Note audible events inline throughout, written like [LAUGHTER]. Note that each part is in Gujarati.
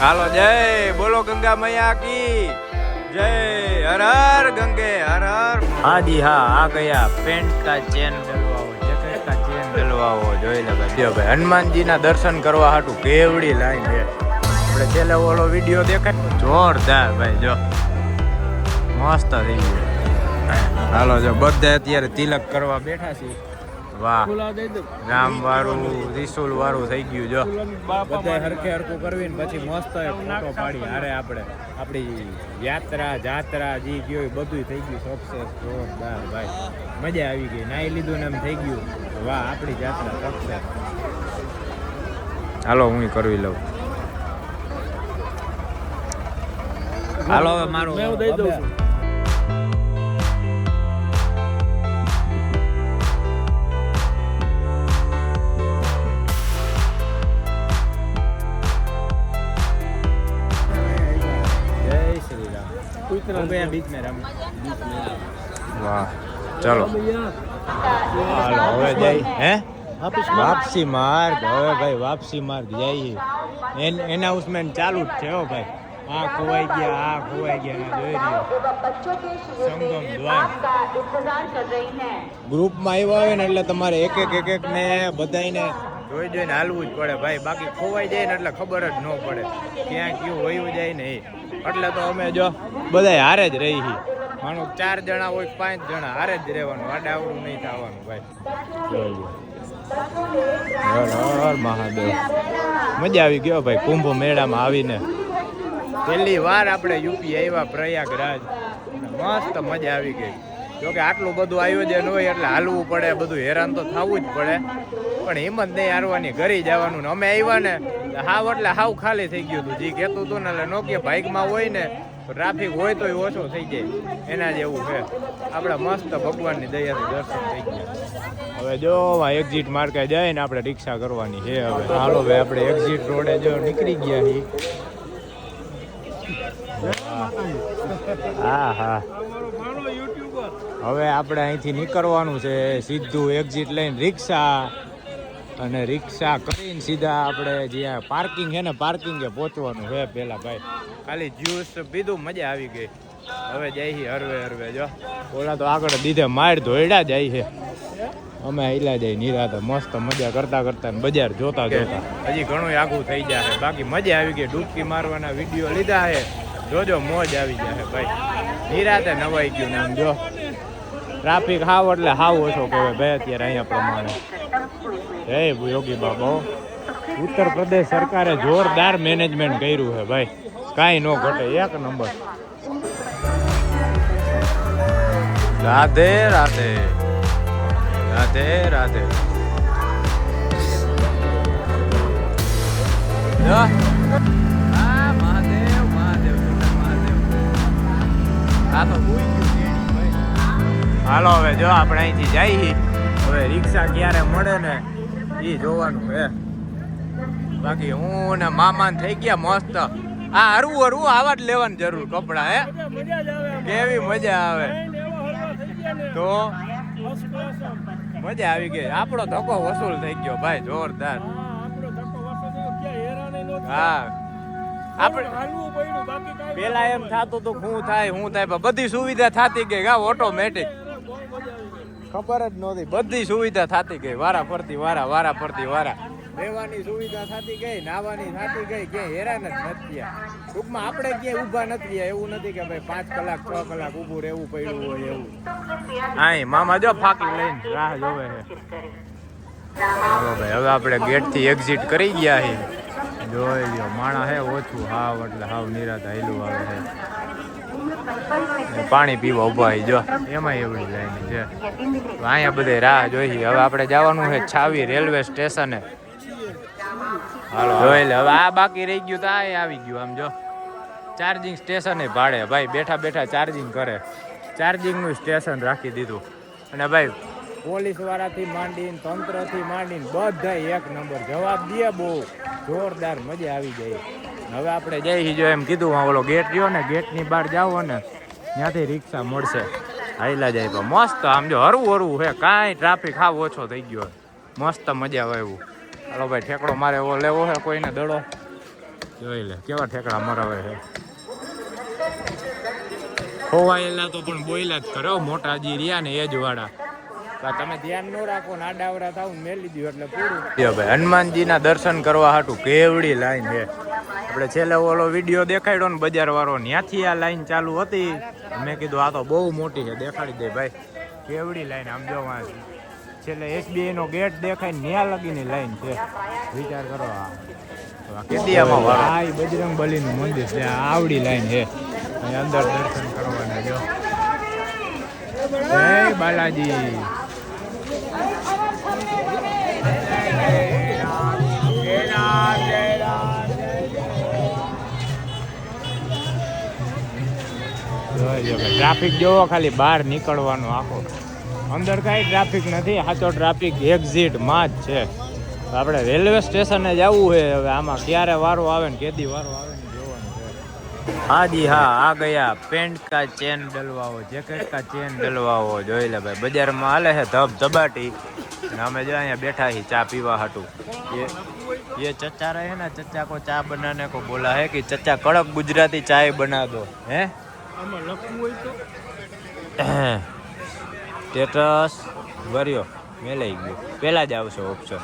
હાલો, જય. બોલો ગંગા મૈયા કી. જય. હર હર ગંગે, હર હર. હા જી હા, આ ગયા. પેન્ટ કા ચેન ડલવાઓ જેકેટ કા ચેન ડલવાઓ જોઈ લે ભાઈ. જો ભાઈ, હનુમાનજીના દર્શન કરવા હાટું કેવડી લાઈન છે. આપણે છેલ્લે ઓલો વીડિયો દેખાય. જોરદાર ભાઈ, જો. મસ્ત થઈ ગયું. હાલો, જો, બધા અત્યારે તિલક કરવા બેઠા છે વાહ. રામ વાળું ત્રિશુલ વાળું થઈ ગયું જો. બધા હરખે હરખું કરવી ને પછી મસ્ત ફોટો પાડી હારે આપણે આપણી યાત્રા જાત્રા જે ગયો બધું થઈ ગયું. સક્સેસ જોરદાર ભાઈ. મજા આવી ગઈ. નાઈ લીધું ને એમ થઈ ગયું. વાહ આપણી જાત્રા સક્સેસ હાલો હું કરવી લઉં. હાલો હવે મારું દઈ દઉં વાહ. ચલો. હાલો હવે જઈ. હે? વાપસી માર્ગ હવે ભાઈ વાપસી માર્ગ જઈએ એન એનાઉન્સમેન્ટ ચાલુ જ છે હો ભાઈ. આ ખોવાઈ ગયા આ ખોવાઈ ગયા જોઈ રહ્યો. સંગમ દ્વાર ગ્રુપમાં આવ્યા હોય ને એટલે તમારે એક એક એક એક ને બધાયને જોઈ જોઈને હાલવું જ પડે ભાઈ. બાકી ખોવાઈ જાય ને એટલે ખબર જ ન પડે ક્યાં કયું વયું જાય ને એટલે તો અમે જો બધાય હારે જ રહી છીએ માણું ચાર જણા હોય પાંચ જણા હારે જ રહેવાનું. આડે આવડું નહીં થવાનું ભાઈ. મહાદેવ. મજા આવી ગયો ભાઈ કુંભ મેળામાં આવીને. પહેલી વાર આપણે યુપી આવ્યા પ્રયાગરાજ. મસ્ત મજા આવી ગઈ. જોકે આટલું બધું આયોજન હોય એટલે હાલવું પડે, બધું હેરાન તો થવું જ પડે. પણ હિંમત નહીં હારવાની, ઘરે જવાનું ને અમે આવ્યા ને હાવ એટલે હાવ ખાલી થઈ ગયું હતું. જે કહેતું હતું ને એટલે નોકીએ બાઇકમાં હોય ને ટ્રાફિક હોય તો ઓછો થઈ જાય. એના જેવું છે. આપણે મસ્ત ભગવાનની દયાથી દર્શન થઈ ગયા. હવે જો એક્ઝિટ માર્કે જઈને આપણે રિક્ષા કરવાની છે હવે. હાલો ભાઈ આપણે એક્ઝિટ રોડે જો નીકળી ગયા છીએ. હા હા. હવે આપણે અહીંથી નીકળવાનું છે સીધું એક્ઝિટ લઈને રિક્ષા. અને રિક્ષા કરીને સીધા આપણે જ્યાં પાર્કિંગ છે ને પાર્કિંગે પહોંચવાનું છે પેલા ભાઈ. ખાલી જ્યુસ પીધું મજા આવી ગઈ. હવે જાય છે હરવે હરવે જો. ઓલા તો આગળ દીધે માર ધોયડા જાય છે. અમે હિલા જાય નિરાતે મસ્ત મજા કરતા કરતા ને બજાર જોતા જોતા. હજી ઘણું આઘું થઈ જાય બાકી મજા આવી ગઈ ડૂબકી મારવાના વીડિયો લીધા છે જોજો મોજ આવી જાય ભાઈ. નિરાતે નવાઈ ગયું ને આમ જો. ટ્રાફિક હાવ એટલે હાવ ઓછો કહેવાય. ભાઈ અત્યારે અહીંયા પ્રમાણે. જય યોગી બાબા ઉત્તર પ્રદેશ સરકારે જોરદાર મેનેજમેન્ટ કર્યું છે ભાઈ. કાંઈ ન ઘટે. એક નંબર. રાધે રાધે. રાધે રાધે. મહાદેવ મહાદેવ મહાદેવ. આ તો હાલો હવે જો આપણે અહીંથી જઈએ હવે રિક્ષા ક્યારે મળે ને એ જોવાનું હે બાકી હું ને મામા થઈ ગયા મસ્ત આ હરવું હરવું આવા જ લેવાની જરૂર કપડા હે. કેવી મજા આવે. તો. મજા આવી ગઈ આપણો ધક્કો વસૂલ થઈ ગયો ભાઈ જોરદાર હા, આપણો. હા પેલા એમ થતું હતું શું થાય શું થાય બધી સુવિધા થતી ગઈ ગા ઓટોમેટિક. ખબર જ નહોતી. બધી સુવિધા થતી ગઈ. વારા ફરતી, વારા વારા ફરતી, વારા. રહેવાની સુવિધા થતી ગઈ નાવાની થતી ગઈ, ક્યાંય હેરાન જ નથી થયા. ટૂંકમાં આપણે ક્યાંય ઊભા નથી એવું નથી કે ભાઈ પાંચ કલાક, છ કલાક ઊભું રહેવું પડ્યું હોય એવું. હા મામા જો ફાકી લઈને રાહ જોવે છે. ભાઈ, હવે આપણે ગેટથી એક્ઝિટ કરી ગયા છીએ. જોઈ લ્યો, માણા હે ઓછું હાવ એટલે હાવ નિરાત હાયલું આવે છે. પાણી પીવા ઊભા આવી જો. એમાં એવડી લાઈન છે. અહીંયા બધે રાહ જોઈ હવે આપણે જવાનું છે છાવી રેલવે સ્ટેશને. જોઈ લે. હવે આ બાકી રહી ગયું તો આ આવી ગયું આમ, જો. ચાર્જિંગ સ્ટેશને ભાડે. ભાઈ, બેઠા બેઠા ચાર્જિંગ કરે. ચાર્જિંગનું સ્ટેશન રાખી દીધું. અને ભાઈ પોલીસ વાળાથી માંડીને, તંત્રથી માંડીને બધા એક નંબર જવાબ દે બહુ. જોરદાર મજા આવી ગઈ હવે આપણે જઈ જો એમ કીધું, હા, ઓલો ગેટ રહ્યો ને, ગેટની બહાર જાઓ ને ત્યાંથી રિક્ષા મળશે. હાઈલા જાય પણ મસ્ત આમ જો હરવું હરવું હે, કાંઈ ટ્રાફિક હાવ ઓછો થઈ ગયો મસ્ત મજા આવે એવું. હાલો ભાઈ, ઠેકડો મારે એવો લેવો હે, કોઈને દડો. જોઈ લે, કેવા ઠેકડા મરાવે છે ખોવાયેલા તો પણ બોયલા જ કરો મોટા જી રહ્યા ને એ જ વાળા તમે ધ્યાન ન રાખો ને આડાવડા થાવ મેલી દીધું એટલે પૂરું. ભાઈ, હનુમાનજીના દર્શન કરવા હાટું કેવડી લાઈન છે આપણે છેલ્લે ઓલો વીડિયો દેખાડ્યો ને બજાર વાળો ત્યાંથી આ લાઈન ચાલુ હતી. મેં કીધું, આ તો બહુ મોટી છે, દેખાડી દે ભાઈ. કેવડી લાઈન આમ જો છેલ્લે એસબીઆઈ નો ગેટ દેખાય ન્યા લગીની લાઈન છે. વિચાર કરો આ. કેદિયામાં વાળો. આ બજરંગ બલીનું મંદિર છે આવડી લાઈન છે. અંદર દર્શન કરવાના જો. જય બાલાજી. ટ્રાફિક જોવો ખાલી બહાર નીકળવાનો આખો અંદર કાંઈ ટ્રાફિક નથી સાચો ટ્રાફિક એક્ઝિટ માં જ છે આપણે રેલવે સ્ટેશને જવું છે હવે આમાં ક્યારે વારો આવે ને કેદી વારો આવે ને જોવાનું છે હા જી હા આ ગયા પેન્ટ કા ચેન ડલવાઓ જેકેટ કા ચેન ડલવાઓ જોઈ લે ભાઈ બજારમાં હાલે છે ધબ ધબાટી અને અમે જો અહીંયા બેઠા છીએ ચા પીવા હાટું ये ये चचा रहे हैं ना चचा को चाय बनाने को बोला है कि चचा कड़क गुजराती चाय बना दो हैं આમાં લખવું હોય તો? સ્ટેટસ વર્યો મેલાઈ ગયો. પેલા જ આવશે ઓપ્શન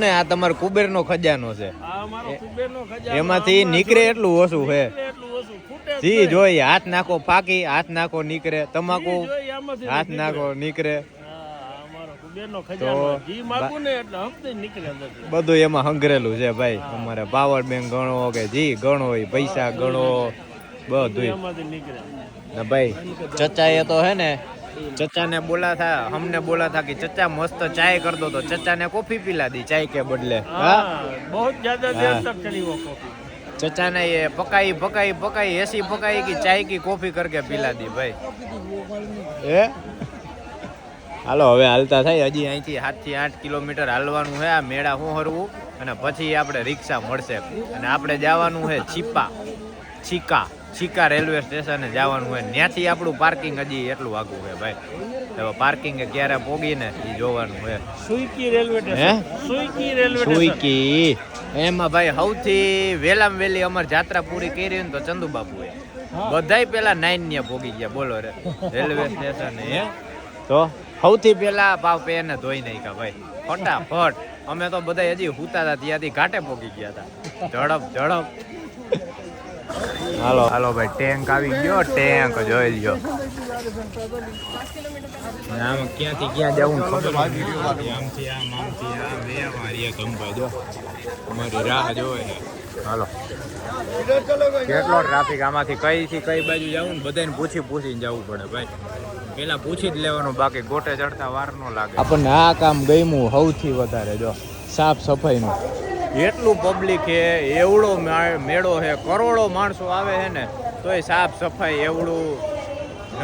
ને આ તમારો કુબેરનો ખજાનો છે? આ અમારો કુબેરનો ખજાનો. એમાંથી નીકળે એટલું ઓછું છે. એટલું ઓછું. ફૂટે જ જી જોઈ હાથ નાખો ફાકી હાથ નાખો નીકળે. તમાકુ હાથ નાખો નીકળે. હા, અમારો કુબેરનો ખજાનો. જી માગું ને એટલે હપ્તે જ નીકળે અંદરથી. બધું એમાં હંગરેલું છે ભાઈ. અમારે પાવર બેંક ગણો કે જી ગણો પૈસા ગણો બધું એમાંથી નીકળે ને ભાઈ ચચા એ તો હે ને ચચા ને બોલા થા हमने बोला था कि चचा मस्त चाय कर दो तो चचा ने कॉफी पिला दी चाय के बदले हाँ? हाँ बहुत ज्यादा देर हाँ। तक चली वो कॉफी चचा ने ये पकाई पकाई पकाई ऐसी पकाई कि चाय की कॉफी करके पिला दी भाई એ હાલો હવે હાલતા થાય હજી અહીંથી સાત થી આઠ કિલોમીટર હાલવાનું છે આ મેળા હું હરવું અને પછી આપણે રિક્ષા મળશે અને આપણે જવાનું છે છીપા છીકા છીકા રેલવે સ્ટેશને જવાનું હોય. ત્યાંથી આપણું પાર્કિંગ હજી એટલું આગું હોય ભાઈ. હવે પાર્કિંગ ક્યારે પોગીને એ જોવાનું હોય સુઈકી રેલવે સ્ટેશન સુઈકી રેલવે સુઈકી. એમાં ભાઈ સૌથી વેલામ વેલી અમારી જાત્રા પૂરી કરી ને તો ચંદુબાપુએ બધાય પેલા નાઈન ને પોગી ગયા બોલો રે. રેલવે સ્ટેશન હે? તો સૌથી પેલા ભાવ પે ને ધોઈ નાખ્યા ભાઈ. ફટાફટ. અમે તો બધા હજી હુતા હતા ત્યાંથી ઘાટે પોગી ગયા હતા. ઝડપ ઝડપ. હાલો. હાલો ભાઈ, ટેન્ક આવી ગયો, ટેન્ક, જોઈ લ્યો. અને ક્યાંથી ક્યાં જવું ખબર. આમથી આમ આમથી આમ, બે મારી કંપા જો. અમારી રાહ જોવે હાલો. કેટલો ટ્રાફિક આમાંથી કઈ થી કઈ બાજુ જવું ને બધાને પૂછી પૂછીને જવું પડે ભાઈ. પેલા પૂછી જ લેવાનું, બાકી ગોટે ચડતા વાર ન લાગે. આપણને આ કામ ગમ્યું સૌથી વધારે, જો. સાફ સફાઈનું. એટલું પબ્લિક છે, એવડો મેળો છે, કરોડો માણસો આવે છે ને, તોય સાફ સફાઈ એવડું,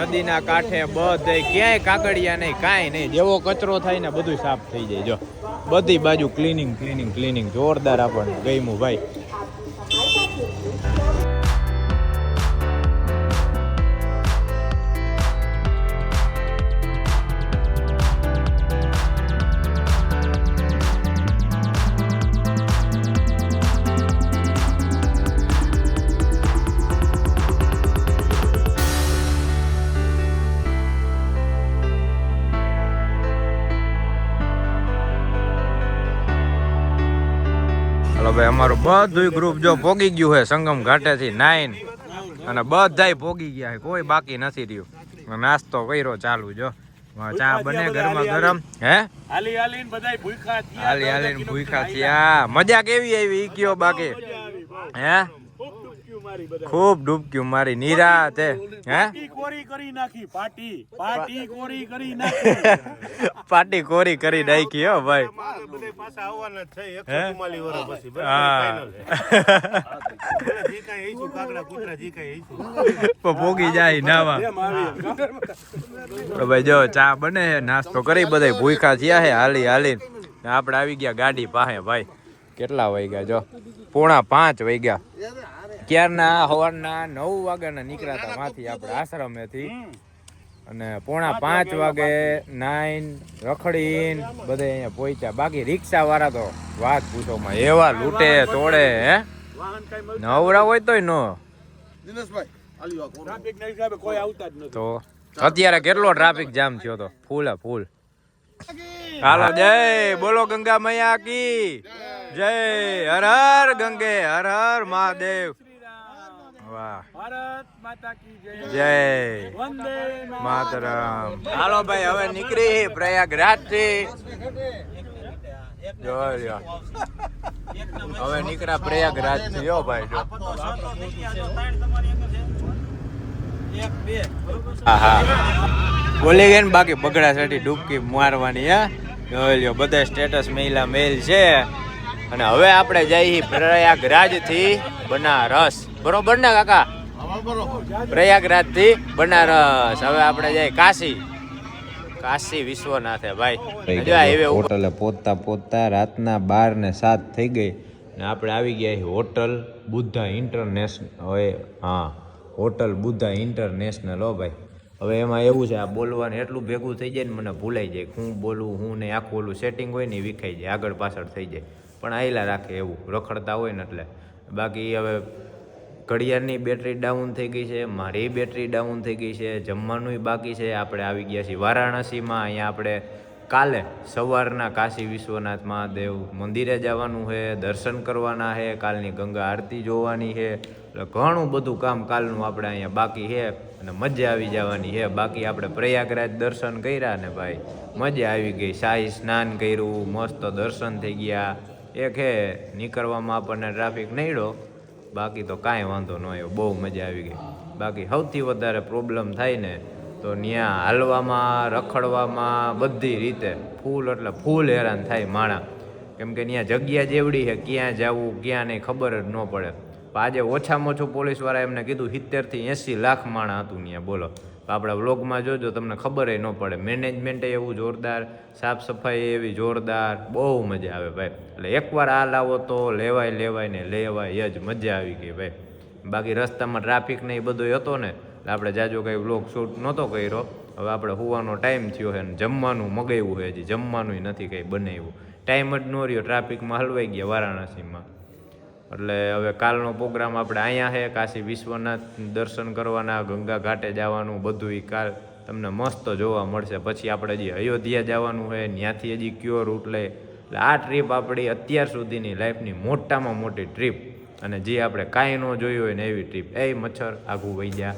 નદીના કાંઠે બધે ક્યાંય કાગળિયા નહીં, કાંઈ નહીં, જેવો કચરો થાય ને બધું સાફ થઈ જાય, જો. બધી બાજુ ક્લીનિંગ ક્લીનિંગ ક્લીનિંગ જોરદાર આપણને ગયમું ભાઈ. હાલો ભાઈ અમારું બધું ગ્રુપ જો પોગી ગયું છે સંગમ ઘાટેથી નાઈન અને બધાય પોગી ગયા છે કોઈ બાકી નથી રહ્યું. નાસ્તો કર્યો ચાલુ જો. ચા બને ગરમા ગરમ. હે? હાલી હાલીને બધાય ભૂખ્યા થયા. હાલી હાલીને ભૂખા થયા. મજા કેવી આવી? ઈ કયો બાકી? હે? મારી બધા. ખૂબ ડૂબક્યું મારી. નીરા તે હે? કોરી કરી નાખી. પાટી પાટી કોરી કરી નાખી. [LAUGHS] પાટી કોરી કરી નાખી હો ભાઈ. બધે પાછા આવવાના છે. એકસો હે? ચુમ્માલીસ વર્ષ પછી. ફાઇનલ જી કાઈ હઈશું, કાકડા, કૂતરા, જે કાંઈ હઈશું. તો જાય નાવા. તો ભાઈ જો ચા બને નાસ્તો કરી બધાય ભૂખા થયા છે હાલી હાલી ને આપણે આવી ગયા ગાડી પાસે ભાઈ. કેટલા વાગ્યા જો? પોણા પાંચ વાગ્યા. ક્યારના સવારના નવ વાગ્યાના નીકળ્યા હતા માંથી આપણે આશ્રમેથી. અને પોણા પાંચ વાગે નાઈન રખડીન બધે અહીંયા પહોંચ્યા. બાકી રિક્ષા વાળા તો વાત પૂછો માં એવા લૂંટે તોડે હે? નવરા હોય તોય નો. તો અત્યારે કેટલો ટ્રાફિક જામ થયો તો? ફૂલ હે ફૂલ. હાલો જય બોલો ગંગા મૈયા કી. જય હર હર ગંગે હર હર મહાદેવ. ભારત માતા કી જય. જય. વંદે માતરમ. હાલો ભાઈ હવે નીકળી પ્રયાગરાજથી. હવે નીકળ્યા પ્રયાગરાજથી જો ભાઈ જો. બોલી ગઈ ને બાકી બગડા સાટી ડૂબકી મારવાની હા? જો લ્યો બધા સ્ટેટસ મહિલા મેલ છે. અને હવે આપણે જઈએ પ્રયાગરાજથી બનારસ. બરોબર ને કાકા? પ્રયાગરાજથી બનારસ. હવે આપણે જઈએ કાશી. કાશી વિશ્વનાથે ભાઈ. હોટલે પોતતા પોતા રાતના બાર ને સાત થઈ ગઈ ને આપણે આવી ગયા હોટલ બુદ્ધા ઇન્ટરનેશનલ. હવે હા હોટલ બુદ્ધા ઇન્ટરનેશનલ હો ભાઈ. હવે એમાં એવું છે આ બોલવાનું એટલું ભેગું થઈ જાય ને મને ભૂલાઈ જાય હું બોલું હું ને આખું ઓલું સેટિંગ હોય ને વિખાઈ જાય આગળ પાછળ થઈ જાય. પણ આયલા રાખે એવું રખડતા હોય ને એટલે. બાકી હવે ઘડિયાળની બેટરી ડાઉન થઈ ગઈ છે, મારી બેટરી ડાઉન થઈ ગઈ છે જમવાનુંય બાકી છે. આપણે આવી ગયા છીએ વારાણસીમાં. અહીંયા આપણે કાલે સવારના કાશી વિશ્વનાથ મહાદેવ મંદિરે જવાનું છે, દર્શન કરવાના છે, કાલની ગંગા આરતી જોવાની છે. એટલે ઘણું બધું કામ કાલનું આપણે અહીંયા બાકી છે અને મજા આવી જવાની છે. બાકી આપણે પ્રયાગરાજ દર્શન કર્યા ને ભાઈ, મજા આવી ગઈ. શાહી સ્નાન કર્યું, મસ્ત દર્શન થઈ ગયા. એક હે નીકળવામાં આપણને ટ્રાફિક નડ્યો. બાકી તો કાંઈ વાંધો ન આવ્યો, બહુ મજા આવી ગઈ. બાકી સૌથી વધારે પ્રોબ્લેમ થાય ને તો ત્યાં હાલવામાં, રખડવામાં બધી રીતે ફૂલ એટલે ફૂલ હેરાન થાય માણા. કેમ કે ત્યાં જગ્યા જેવડી છે, ક્યાં જવું, ક્યાં નહીં ખબર જ ન પડે. આજે ઓછામાં ઓછું પોલીસવાળા એમને કીધું, સિત્તેરથી એંસી લાખ માણા હતું ત્યાં બોલો. આપણા વ્લોગમાં જોજો, તમને ખબર ન પડે. મેનેજમેન્ટે એવું જોરદાર, સાફ સફાઈ એવી જોરદાર, બહુ મજા આવે ભાઈ. એટલે એકવાર આ લાવો તો લેવાય લેવાય ને લેવાય જ મજા આવી ગઈ ભાઈ. બાકી રસ્તામાં ટ્રાફિક ને એ બધો હતો ને, એટલે આપણે જાજો કંઈ વ્લોગ શૂટ નહોતો કર્યો. હવે આપણે હોવાનો ટાઈમ થયો છે ને જમવાનું મગાવ્યું છે હજી. જમવાનું નથી કંઈ બનાવ્યું. ટાઈમ જ ન રહ્યો ટ્રાફિકમાં હલવાઈ ગયા વારાણસીમાં. એટલે હવે કાલનો પ્રોગ્રામ આપણે અહીંયા છે, કાશી વિશ્વનાથ દર્શન કરવાના, ગંગા ઘાટે જવાનું, બધું એ કાલ તમને મસ્ત જોવા મળશે. પછી આપણે હજી અયોધ્યા જવાનું છે ત્યાંથી હજી કયો રૂટ લે એટલે આ ટ્રીપ આપણી અત્યાર સુધીની લાઈફની મોટામાં મોટી ટ્રીપ અને જે આપણે કાંઈ ન જોયું હોય ને એવી ટ્રીપ એ મચ્છર આઘું વહી ગયા.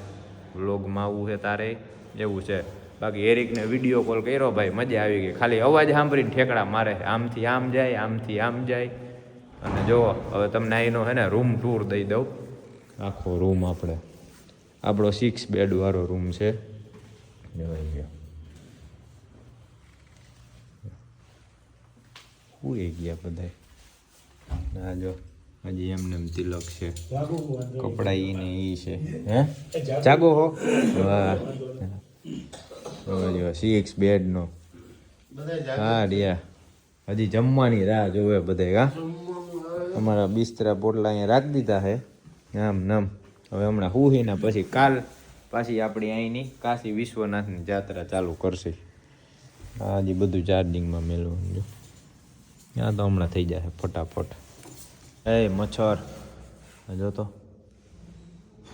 વ્લોગમાં આવું છે તારે. એવું છે. બાકી એરિકને વીડિયો કોલ કર્યો, ભાઈ, મજા આવી ગઈ. ખાલી અવાજ સાંભળીને ઠેકડા મારે આમથી આમ જાય, આમથી આમ જાય. અને જો હવે તમને અહીંનો હે ને રૂમ ટૂર દઈ દઉં. આખો રૂમ આપણે. આપણો સિક્સ બેડવાળો રૂમ છે. જોઈ ગયો હુઈ ગયા બધા ના જો, હજી એમને એમ તિલક છે. કપડા ઈ ને ઈ છે. હે? જાગો હો. વાહ. જો સિક્સ બેડ નો. હા, રિયા. હજી જમવાની રાહ જોવે બધે હા? અમારા બિસ્તરા પોટલા અહીંયા રાખી દીધા છે. આમ નામ. હવે હમણાં હુહીના પછી કાલ પાછી આપણી અહીંની કાશી વિશ્વનાથની જાત્રા ચાલુ કરશે. આજે બધું ચાર્જિંગમાં મેળવું જો ત્યાં તો હમણાં થઈ જશે ફટાફટ. એ મચ્છર. જો તો.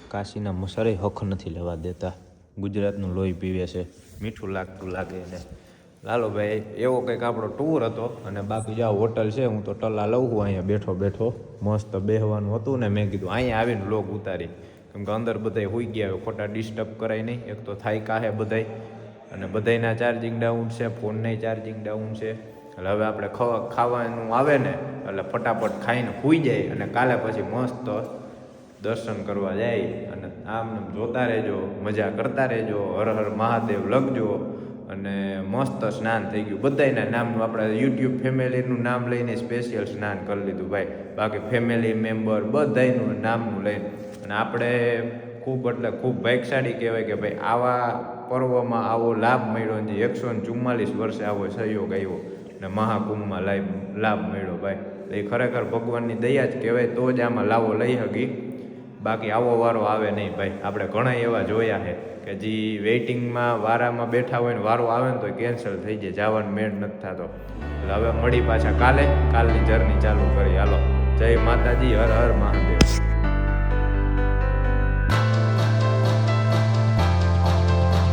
કાશીના મચ્છરે હખ નથી લેવા દેતા. ગુજરાતનું લોહી પીવે છે. મીઠું લાગતું લાગે એને લાલો ભાઈ, એવો કંઈક આપણો ટૂર હતો અને બાકી જો હોટલ છે, હું તો ટલા લઉં છું, અહીંયા બેઠો બેઠો, મસ્ત બેહવાનું હતું ને મેં કીધું, અહીંયા આવીને લોક ઉતારી. કેમ કે અંદર બધાય હોઈ ગયા હવે ખોટા ડિસ્ટર્બ કરાય નહીં, એક તો થાય કાહે બધાય, અને બધાયના ચાર્જિંગ ડાઉન છે ફોનનાય ચાર્જિંગ ડાઉન છે. એટલે હવે આપણે ખવા ખાવાનું આવે ને, એટલે ફટાફટ ખાઈને હોઈ જાય અને કાલે પછી મસ્ત દર્શન કરવા જાય. અને આમ જોતા રહેજો, મજા કરતા રહેજો, હર હર મહાદેવ લખજો. અને મસ્ત સ્નાન થઈ ગયું. બધાયના નામનું, આપણે યુટ્યુબ ફેમિલીનું નામ લઈને સ્પેશિયલ સ્નાન કરી લીધું ભાઈ. બાકી ફેમિલી મેમ્બર બધાયનું નામનું લઈને. અને આપણે ખૂબ, એટલે ખૂબ ભાગશાળી કહેવાય કે ભાઈ, આવા પર્વમાં આવો લાભ મળ્યો જે એકસો ને ચુમ્માલીસ વર્ષે આવો સહયોગ આવ્યો ને મહાકુંભમાં લાભ લાભ મળ્યો ભાઈ. એ ખરેખર ભગવાનની દયા જ કહેવાય, તો જ આમાં લાવો લઈ શકી બાકી આવો વારો આવે નહીં ભાઈ. આપણે ઘણા એવા જોયા છે કે જે વેઇટિંગમાં વારામાં બેઠા હોય ને વારો આવે ને તો કેન્સલ થઈ જાય. જવાનું મેળ નથી થતો. એટલે હવે મળી પાછા કાલે. કાલની જર્ની ચાલુ કરી. હાલો. જય માતાજી. હર હર મહાદેવ.